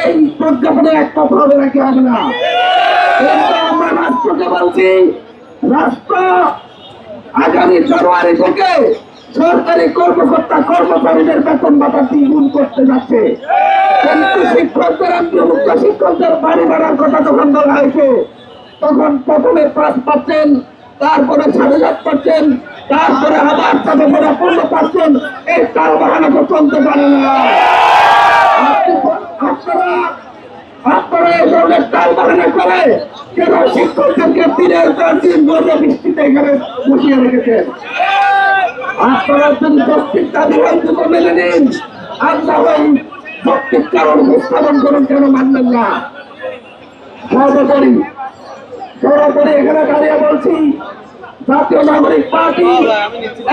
এই প্রজ্ঞাপনে এক কথা হবে নাকি হবে না আমরা রাষ্ট্রকে বলছি, রাষ্ট্র আগামী জানুয়ারি থেকে সরকারি কর্মকর্তা কর্মচারীদের বেতন ভাতা দ্বিগুণ করতে যাচ্ছে। কিন্তু শিক্ষকদের অন্তর্ভুক্ত শিক্ষকদের বাড়ি ভাড়ার কথা যখন বলা হয়েছে, তখন প্রথমে পাঁচ পাচ্ছেন তারপরে সাড়ে সাত পাচ্ছেন তারপরে আবার তাতে করে পনেরো পাচ্ছেন এই তার বাহানা তো চলতে পারে না আপনি- আপনারা এই তাল বাহানা করে কেন শিক্ষকদেরকে দিনের পর দিন বৃষ্টিতে এখানে বসিয়ে রেখেছেন আপনারা যদি যৌক্তিক দাবি হয় মেনে নিন উপস্থাপন করুন কেন মানবেন না? সর্বোপরি সর্বোপরি এখানে দাঁড়িয়ে বলছি জাতীয় নাগরিক পার্টি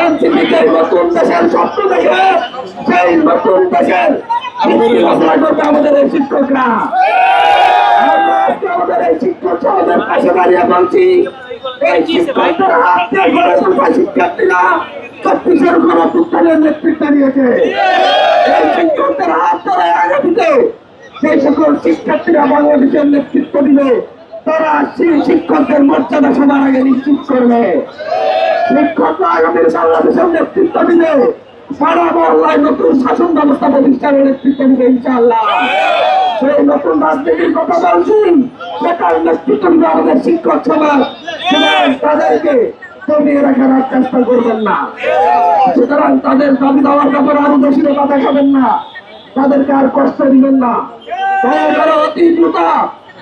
এনসিপিকে নতুন দেশের স্বপ্ন দেখে সেই নতুন দেশের আমাদের এই শিক্ষকরা। আজকে আমাদের এই শিক্ষক সমাজের পাশে দাঁড়িয়ে বলছি এই শিক্ষকদের হাত গড়ে তোলা শিক্ষার্থীরা চব্বিশের গণপুত্রের নেতৃত্ব দিয়েছে এই শিক্ষকদের হাত ধরে আগামীতে যে সকল শিক্ষার্থীরা বাংলাদেশের নেতৃত্ব দিবে তারা সেই শিক্ষকদের মর্যাদা সবার আগে নিশ্চিত করবে শিক্ষকরা আগামীর বাংলাদেশের নেতৃত্ব দিবে সারা মহল্লায় নতুন শাসন ব্যবস্থা প্রতিষ্ঠানের নেতৃত্ব দিবে ইনশাআল্লাহ সেই নতুন রাজনীতির কথা বলছি। সেটার নেতৃত্ব আমাদের শিক্ষক সমাজ তাদেরকে কমিয়ে রাখার চেষ্টা করবেন না। সুতরাং তাদের দাবি দেওয়ার ব্যাপারে আরও বেশি কথা দেখাবেন না। তাদেরকে আর কষ্ট দিবেন না। দয়া করে অতি দ্রুত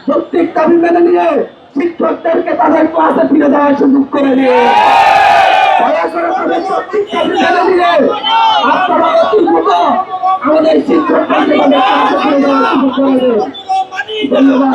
প্রত্যেক দাবি শিক্ষকদেরকে তাদের ক্লাসে ফিরে যাওয়ার সুযোগ করে দিয়ে দয়া করে তাদের প্রত্যেক দাবি মেনে নিয়ে আপনারা অতি আমাদের দিন ধন্যবাদ।